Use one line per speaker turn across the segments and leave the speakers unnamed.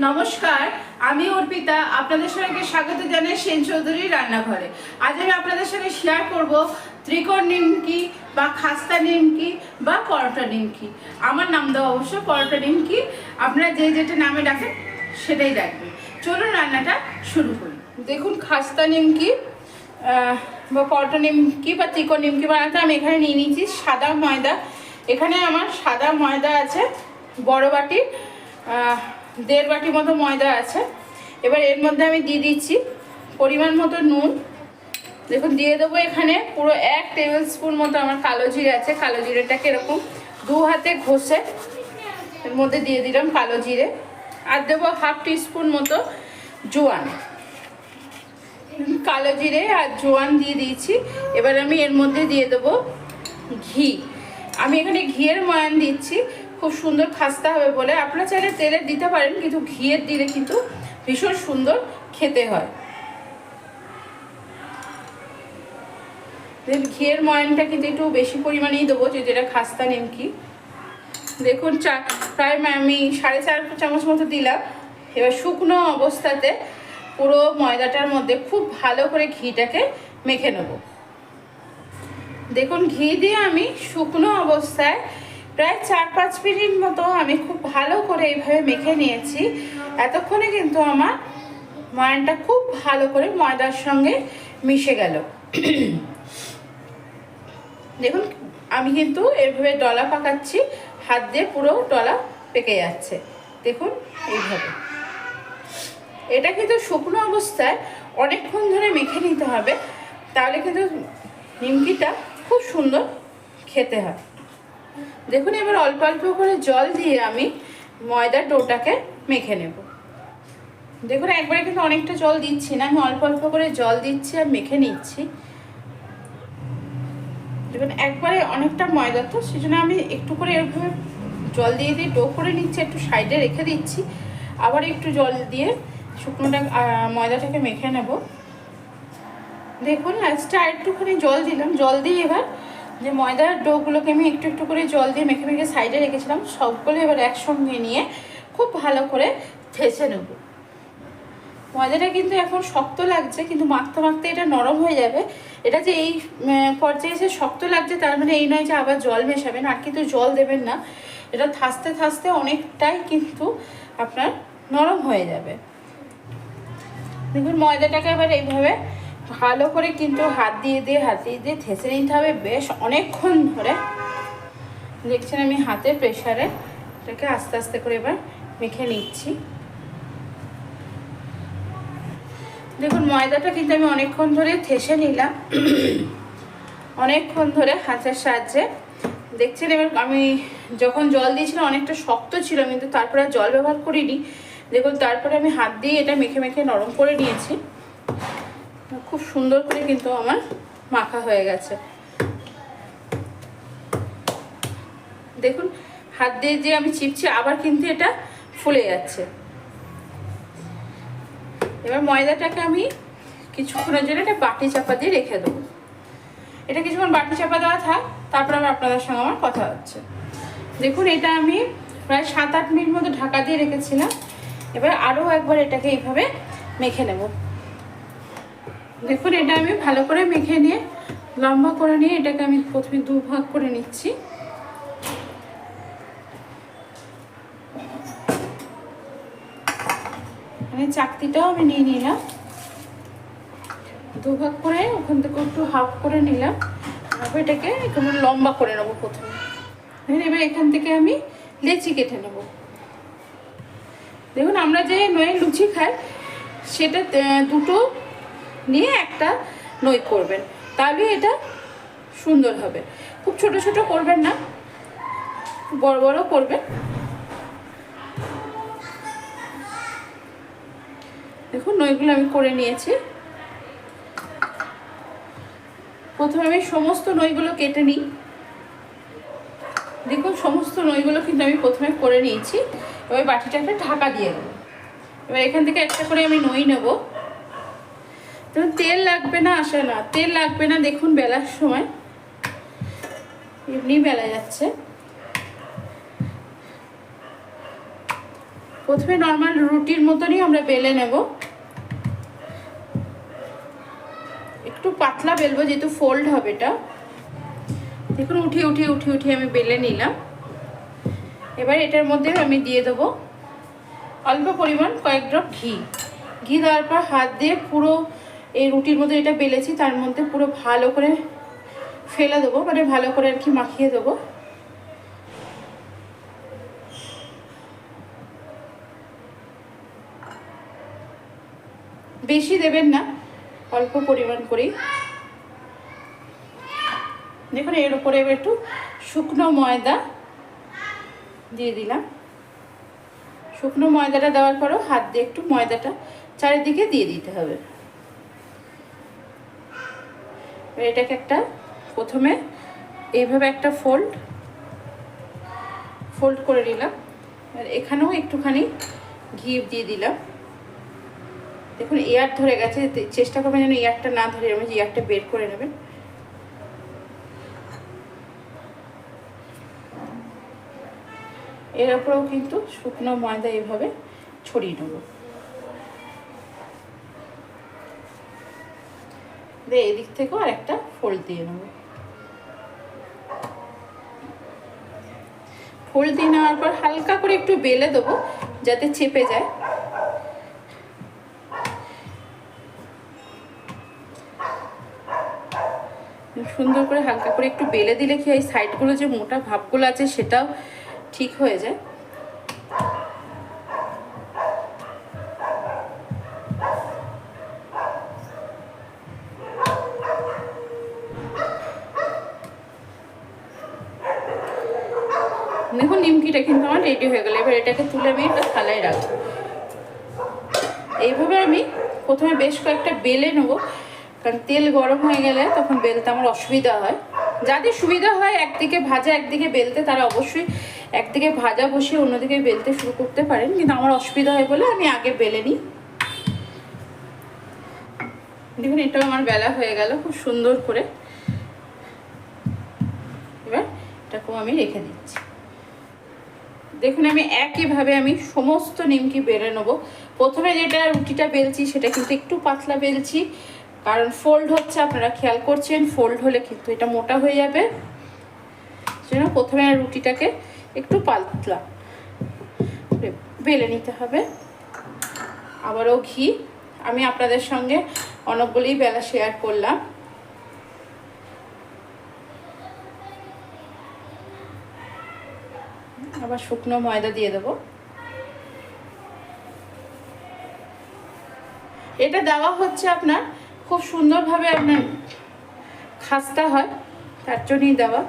নমস্কার, আমি অর্পিতা, আপনাদের সঙ্গে স্বাগত জানাই সেন চৌধুরী রান্নাঘরে। আজ আমি আপনাদের সঙ্গে শেয়ার করব ত্রিকোণ নিমকি বা খাস্তা নিমকি বা পরোটা নিমকি। আমার নাম দেওয়া অবশ্য পরোটা নিমকি। আপনারা যে যেটা নামে ডাকেন, সেটাই ডাকবেন। চলুন রান্নাটা শুরু করি। দেখুন, খাস্তা নিমকি বা পরোটা নিমকি বা ত্রিকোণ নিমকি বানাতে আমি এখানে নিয়ে নিয়েছি সাদা ময়দা। এখানে আমার সাদা ময়দা আছে, বড় বাটির দেড় বাটি মতো ময়দা আছে। এবার এর মধ্যে আমি দিয়ে দিচ্ছি পরিমাণ মতো নুন। দেখুন, দিয়ে দেবো এখানে পুরো এক টেবিল স্পুন মতো আমার কালো জিরে আছে। কালো জিরেটাকে এরকম দু হাতে ঘষে এর মধ্যে দিয়ে দিলাম কালো জিরে। আর দেবো হাফ টিস্পুন মতো জোয়ান। কালো জিরে আর জোয়ান দিয়ে দিয়েছি। এবার আমি এর মধ্যে দিয়ে দেবো ঘি। আমি এখানে ঘিয়ের ময়ান দিচ্ছি। খুব সুন্দর খাস্তা হবে বলে আপনারা চাইলে তেলের দিতে পারেন, কিন্তু ঘিয়ের দিলে কিন্তু ভীষণ সুন্দর খেতে হয়। ঘিয়ের ময়নটা কিন্তু একটু বেশি পরিমাণেই দেবো, যে যেটা খাস্তা নিমকি। দেখুন, চা, প্রায় আমি সাড়ে চার চামচ মতো দিলাম। এবার শুকনো অবস্থাতে পুরো ময়দাটার মধ্যে খুব ভালো করে ঘিটাকে মেখে নেব। দেখুন, ঘি দিয়ে আমি শুকনো অবস্থায় প্রায় চার পাঁচ মিনিট মতো আমি খুব ভালো করে এইভাবে মেখে নিয়েছি। এতক্ষণে কিন্তু আমার ময়ানটা খুব ভালো করে ময়দার সঙ্গে মিশে গেল। দেখুন, আমি কিন্তু এভাবে ডলা পাকাচ্ছি, হাত দিয়ে পুরো ডলা পেকে যাচ্ছে। দেখুন, এইভাবে। এটা কিন্তু শুকনো অবস্থায় অনেকক্ষণ ধরে মেখে নিতে হবে, তাহলে কিন্তু নিমকিটা খুব সুন্দর খেতে হয়। দেখুন, এবার অল্প অল্প করে জল দিয়ে আমি ময়দার ডোটাকে মেখে নেব। দেখুন, একবারে কিন্তু অনেকটা জল দিচ্ছি না, আমি অল্প অল্প করে জল দিচ্ছি আর মেখে নিচ্ছি। দেখুন, একবারে অনেকটা ময়দা তো, সেজন্য আমি একটু করে এরভাবে জল দিয়ে দিয়ে ডো করে নিচ্ছি, একটু সাইডে রেখে দিচ্ছি। আবার একটু জল দিয়ে শুকনোটা ময়দাটাকে মেখে নেব। দেখুন, লাস্টে আর একটুখানি জল দিলাম। জল দিয়ে এবার যে ময়দার ডোগুলোকে আমি একটু একটু করে জল দিয়ে মেখে মেখে সাইডে রেখেছিলাম, সবগুলো এবার একসঙ্গে নিয়ে খুব ভালো করে ঠেসে নেব। ময়দাটা কিন্তু এখন শক্ত লাগছে, কিন্তু মাখতে মাখতে এটা নরম হয়ে যাবে। এটা যে এই পর্যায়ে যে শক্ত লাগছে, তার মানে এই নয় যে আবার জল মেশাবেন, আর কিন্তু জল দেবেন না। এটা থাসতে থাসতে অনেকটাই কিন্তু আপনার নরম হয়ে যাবে। দেখুন, ময়দাটাকে এবার এইভাবে ভালো করে কিন্তু হাত দিয়ে দিয়ে, হাত দিয়ে দিয়ে থেসে নিতে হবে। বেশ অনেকক্ষণ ধরে। দেখছেন আমি হাতে প্রেশারে এটাকে আস্তে আস্তে করে এবার মেখে নিচ্ছি। দেখুন, ময়দাটা কিন্তু আমি অনেকক্ষণ ধরে থেসে নিলাম। অনেকক্ষণ ধরে হাতের সাহায্যে। দেখছেন এবার আমি যখন জল দিয়েছিলাম, অনেকটা শক্ত ছিল, কিন্তু তারপরে জল ব্যবহার করিনি। দেখুন, তারপরে আমি হাত দিয়ে এটা মেখে মেখে নরম করে নিয়েছি। সুন্দর করে কিন্তু আমার মাখা হয়ে গেছে। দেখুন, হাত দিয়ে যে আমি চিপছি, আবার কিন্তু এটা ফুলে যাচ্ছে। এবার ময়দাটাকে আমি কিছুক্ষণের জন্য এটা বাটি চাপা দিয়ে রেখে দেবো। এটা কিছুক্ষণ বাটি চাপা দেওয়া থাক, তারপর আবার আপনাদের সঙ্গে আমার কথা হচ্ছে। দেখুন, এটা আমি প্রায় সাত আট মিনিট মতো ঢাকা দিয়ে রেখেছিলাম। এবার আরও একবার এটাকে এইভাবে মেখে নেব। দেখুন, এটা আমি ভালো করে মেখে নিয়ে লম্বা করে নিয়ে এটাকে আমি প্রথমে দু ভাগ করে নিচ্ছি। মানে চাকতিটাও আমি নিয়ে নিলাম। দু ভাগ করে ওখান থেকে একটু হাফ করে নিলাম। তারপর এটাকে একটু লম্বা করে নেব প্রথমে। এবার এখান থেকে আমি লেচি কেটে নেব। দেখুন, আমরা যে নয় লুচি খাই, সেটা দুটো নিয়ে একটা নই করবেন। তাহলে এটা সুন্দর হবে। খুব ছোট ছোট করবেন না, বড় বড় করবেন। দেখুন, নইগুলো আমি করে নিয়েছি। প্রথমে আমি সমস্ত নইগুলো কেটে নিই। দেখুন, সমস্ত নইগুলো কিন্তু আমি প্রথমে করে নিয়েছি। এবার বাটিটা একটা ঢাকা দিয়ে দেবো। এবার এখান থেকে একটা করে আমি নই নেব। দেখুন তেল লাগবে না, আসে না। তেল লাগবে না, দেখুন বেলার সময়। এমনি বেলা যাচ্ছে। প্রথমে নর্মাল রুটির মতনই আমরা বেলে নেব। একটু পাতলা বেলবো, যেহেতু ফোল্ড হবে এটা। দেখুন উঠিয়ে উঠিয়ে উঠিয়ে উঠিয়ে আমি বেলে নিলাম। এবার এটার মধ্যে আমি দিয়ে দেবো অল্প পরিমাণ কয়েক ড্রপ ঘি। ঘি দেওয়ার পর হাত দিয়ে পুরো এই রুটির মধ্যে এটা বেলেছি, তার মধ্যে পুরো ভালো করে ফেলে দেবো মানে ভালো করে আর কি মাখিয়ে দেবো। বেশি দেবেন না, অল্প পরিমাণ করেই। দেখুন, এর উপরে একটু শুকনো ময়দা দিয়ে দিলাম। শুকনো ময়দাটা দেওয়ার পরও হাত দিয়ে একটু ময়দাটা চারিদিকে দিয়ে দিতে হবে এবার এটাকে একটা প্রথমে এইভাবে একটা ফোল্ড ফোল্ড করে নিলাম। আর এখানেও একটুখানি ঘি দিয়ে দিলাম। দেখুন এয়ার ধরে গেছে। চেষ্টা করবেন যেন এয়ারটা না ধরে আমি এয়ারটা বের করে নেবেন। এর উপরেও কিন্তু শুকনো ময়দা এভাবে ছড়িয়ে নেব। দিয়ে এদিক থেকেও আর একটা ফোল্ড দিয়ে নেব। ফোল্ড দিয়ে নেওয়ার পর হালকা করে একটু বেলে দেবো, যাতে চেপে যায়। সুন্দর করে হালকা করে একটু বেলে দিলে কি এই সাইডগুলো যে মোটা ভাবগুলো আছে, সেটাও ঠিক হয়ে যায় দেখুন নিমকিটা কিন্তু আমার রেডি হয়ে গেল। এবার এটাকে তুলে আমি একটা থালায় রাখব। এইভাবে আমি প্রথমে বেশ কয়েকটা বেলে নেব। কারণ তেল গরম হয়ে গেলে তখন বেলতে আমার অসুবিধা হয়। যাদের সুবিধা হয় একদিকে ভাজা, একদিকে বেলতে, তারা অবশ্যই একদিকে ভাজা বসিয়ে অন্যদিকে বেলতে শুরু করতে পারেন। কিন্তু আমার অসুবিধা হয় বলে আমি আগে বেলে নিই। দেখুন, এটাও আমার বেলা হয়ে গেল খুব সুন্দর করে। এবার এটাকেও আমি রেখে দিচ্ছি। দেখুন, আমি একইভাবে আমি সমস্ত নিমকি বেড়ে নেব। প্রথমে যেটা রুটিটা বেলছি, সেটা কিন্তু একটু পাতলা বেলছি, কারণ ফোল্ড হচ্ছে, আপনারা খেয়াল করছেন ফোল্ড হলে কিন্তু এটা মোটা হয়ে যাবে। সেজন্য প্রথমে রুটিটাকে একটু পাতলা বেলে নিতে হবে। আবারও ঘি, আমি আপনাদের সঙ্গে অনেকগুলি বেলা শেয়ার করলাম। আবার শুকনো ময়দা দিয়ে দেবো। এটা দেওয়া হচ্ছে আপনার খুব সুন্দরভাবে আপনার খাস্তা হয়, তার জন্যই দেওয়া।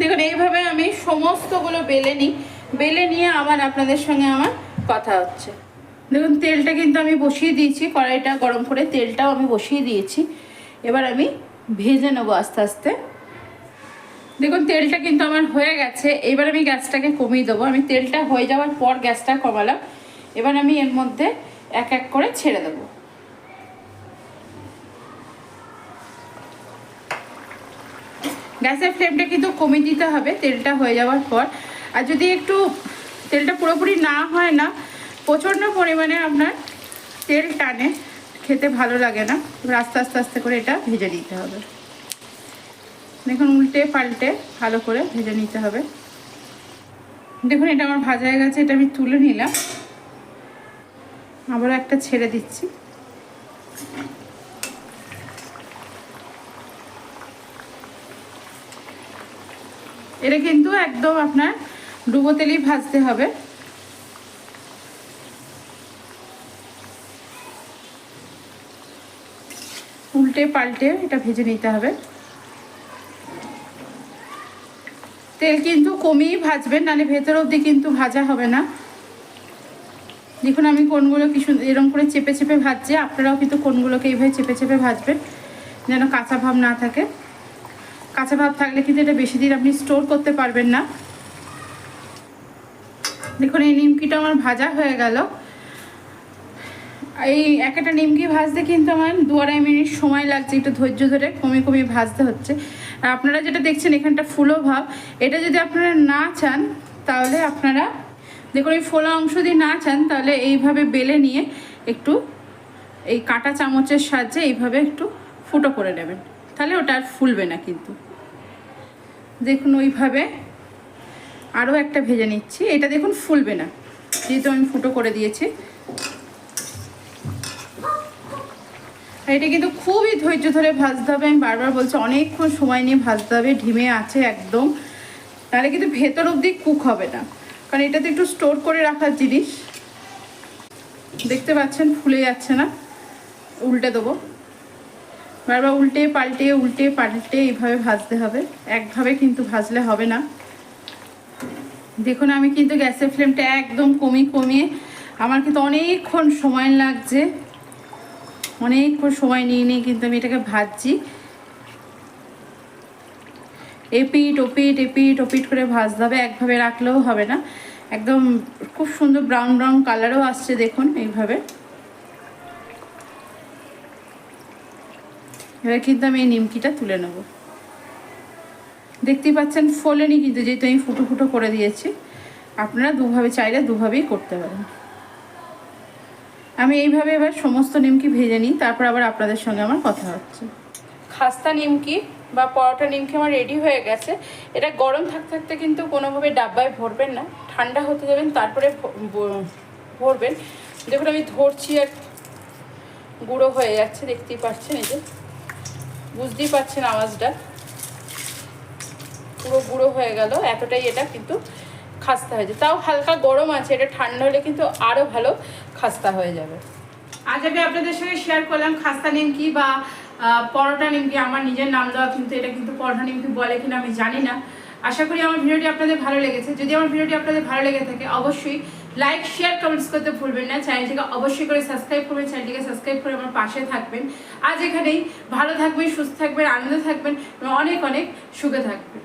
দেখুন, এইভাবে আমি সমস্তগুলো বেলে নিই, বেলে নিয়ে আবার আপনাদের সঙ্গে আমার কথা হচ্ছে। দেখুন, তেলটা কিন্তু আমি বসিয়ে দিয়েছি, কড়াইটা গরম করে তেলটাও আমি বসিয়ে দিয়েছি। এবার আমি ভেজে নেব আস্তে আস্তে। দেখুন, তেলটা কিন্তু আমার হয়ে গেছে। এবার আমি গ্যাসটাকে কমিয়ে দেবো। আমি তেলটা হয়ে যাওয়ার পর গ্যাসটা কমালাম। এবার আমি এর মধ্যে এক এক করে ছেড়ে দেবো। গ্যাসের ফ্লেমটা কিন্তু কমিয়ে দিতে হবে, তেলটা হয়ে যাওয়ার পর। আর যদি একটু তেলটা পুরোপুরি না হয় না, প্রচণ্ড পরিমাণে আপনার তেল টানে। খেতে ভালো লাগে না। আস্তে আস্তে আস্তে করে এটা ভেজে দিতে হবে। দেখুন উল্টে পাল্টে ভালো করে ভেজে নিতে হবে। দেখুন এটা আমার ভাজা হয়ে গেছে, এটা আমি তুলে নিলাম। আবার একটা ছেড়ে দিচ্ছি। এটা কিন্তু একদম আপনার ডুবো তেলেই ভাজতে হবে। উল্টে পাল্টে এটা ভেজে নিতে হবে। তেল কিন্তু কমিয়েই ভাজবেন, নাহলে ভেতর অবধি কিন্তু ভাজা হবে না। দেখুন আমি কোনগুলো কিছু এরকম করে চেপে চেপে ভাজছি, আপনারাও কিন্তু কোনগুলোকে এইভাবে চেপে চেপে ভাজবেন, যেন কাঁচা ভাব না থাকে। কাঁচা ভাব থাকলে কিন্তু এটা বেশি দিন আপনি স্টোর করতে পারবেন না। দেখুন এই নিমকিটা আমার ভাজা হয়ে গেল। এই একটা নিমকি ভাজতে কিন্তু আমার দু আড়াই মিনিট সময় লাগছে, একটু ধৈর্য ধরে কমে কমে ভাজতে হচ্ছে। আর আপনারা যেটা দেখছেন এখানটা ফুলো ভাব, এটা যদি আপনারা না চান, তাহলে আপনারা দেখুন, এই ফোলা অংশ যদি না চান, তাহলে এইভাবে বেলে নিয়ে একটু এই কাঁটা চামচের সাহায্যে এইভাবে একটু ফুটো করে নেবেন। তাহলে ওটা আর ফুলবে না কিন্তু। দেখুন, ওইভাবে আরও একটা ভেজে নিচ্ছি। এটা দেখুন, ফুলবে না। যেহেতু আমি ফুটো করে দিয়েছি আর এটা কিন্তু খুবই ধৈর্য ধরে ভাজতে হবে। আমি বারবার বলছি, অনেকক্ষণ সময় নিয়ে ভাজতে হবে, ঢিমে আছে একদম। তাহলে কিন্তু ভেতর অবধি কুক হবে না। কারণ এটা তো একটু স্টোর করে রাখার জিনিস। দেখতে পাচ্ছেন, ফুলে যাচ্ছে না। উল্টে দেবো। বারবার উল্টে পাল্টে উল্টে পাল্টে এইভাবে ভাজতে হবে। একভাবে কিন্তু ভাজলে হবে না। দেখুন, আমি কিন্তু গ্যাসের ফ্লেমটা একদম কমিয়ে কমিয়ে আমার কিন্তু অনেকক্ষণ সময় লাগছে। অনেকক্ষণ সময় নিয়ে নিয়ে কিন্তু আমি এটাকে ভাজছি। এপিট, ওপিট এপিট, ওপিট করে ভাজতে হবে। একভাবে রাখলেও হবে না। একদম খুব সুন্দর ব্রাউন ব্রাউন কালারও আসছে দেখুন এইভাবে। এবার কিন্তু আমি এই নিমকিটা তুলে নেব। দেখতেই পাচ্ছেন ফোলেনি কিন্তু যেহেতু আমি ফুটো ফুটো করে দিয়েছি, আপনারা দুভাবে চাইলে দুভাবেই করতে পারেন। এইভাবে এবার সমস্ত নিমকি ভেজে নিই, তারপর আবার আপনাদের সঙ্গে আমার কথা হচ্ছে। খাস্তা নিমকি বা পরোটা নিমকি আমার রেডি হয়ে গেছে। এটা গরম থাকতে থাকতে কিন্তু কোনোভাবে ডাব্বায় ভরবেন না, ঠান্ডা হতে দেবেন, তারপরে ভরবেন। দেখুন আমি ধরছি আর গুঁড়ো হয়ে যাচ্ছে, দেখতেই পাচ্ছেন এই যে। বুঝতেই পাচ্ছেন আওয়াজটা। পুরো গুঁড়ো হয়ে গেল, এতটাই এটা কিন্তু খাস্তা হয়েছে তাও হালকা গরম আছে, এটা ঠান্ডা হলে কিন্তু আরও ভালো। খাস্তা হয়ে যাবে। আজ আমি আপনাদের সঙ্গে শেয়ার করলাম খাস্তা নিমকি বা পরোটা নিমকি। আমার নিজের নাম দেওয়া কিন্তু এটা কিন্তু পরোটা নিমকি বলে কিনা আমি জানি না। আশা করি আমার ভিডিওটি আপনাদের ভালো লেগেছে। যদি আমার ভিডিওটি আপনাদের ভালো লেগে থাকে, অবশ্যই লাইক শেয়ার কমেন্টস করতে ভুলবেন না। চ্যানেলটিকে অবশ্যই করে সাবস্ক্রাইব করবেন, চ্যানেলটিকে সাবস্ক্রাইব করে আমার পাশে থাকবেন। আজ এখানেই ভালো থাকবেন, সুস্থ থাকবেন, আনন্দ থাকবেন এবং অনেক অনেক সুখে থাকবেন।